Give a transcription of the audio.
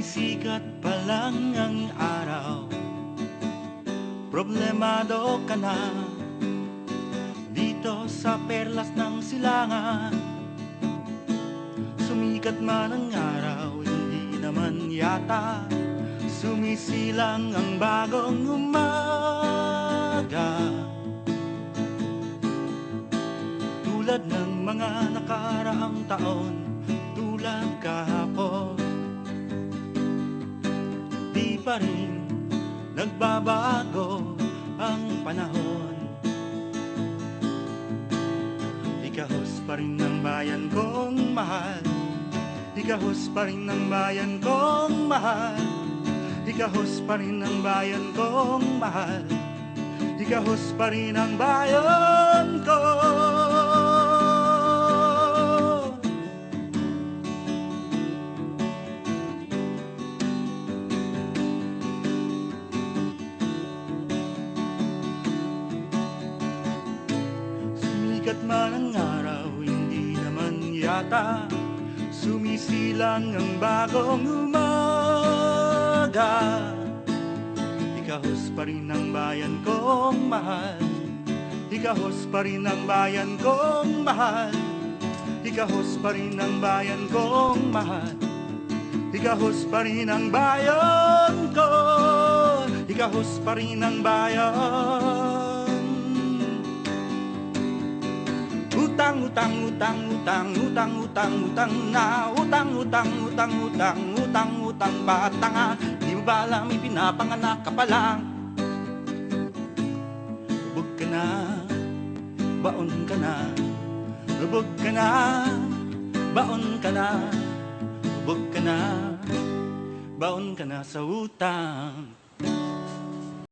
Sumisikat pa lang ang araw. Problemado ka na. Dito sa perlas ng silangan Sumikat man ang araw Hindi naman yata Sumisilang ang bagong umaga. Tulad ng mga nakaraang taon Tulad kahapon pa rin nagbabago ang panahon. Ikahos pa rin ng bayan kong mahal. Ikahos pa rin ng bayan kong mahal. Ikahos pa rin ng bayan kong mahal. Ikahos pa rin ang bayan ko Sumikat man ang araw, hindi naman yata Sumisilang ang bagong umaga. Ikahos pa rin ang bayan kong mahal. Ikahos pa rin ang bayan kong mahal. Ikahos pa rin ang bayan kong mahal. Ikahos pa rin ang bayan ko. Ikahos pa rin ang bayan Utang, utang, utang, utang, utang, utang, utang na Utang, utang, utang, utang, utang, utang patanga Di mo ba alam ipinapanganak ka pa lang Lubog ka na, baon ka na Lubog ka na, baon ka na Lubog ka na, baon ka na sa utang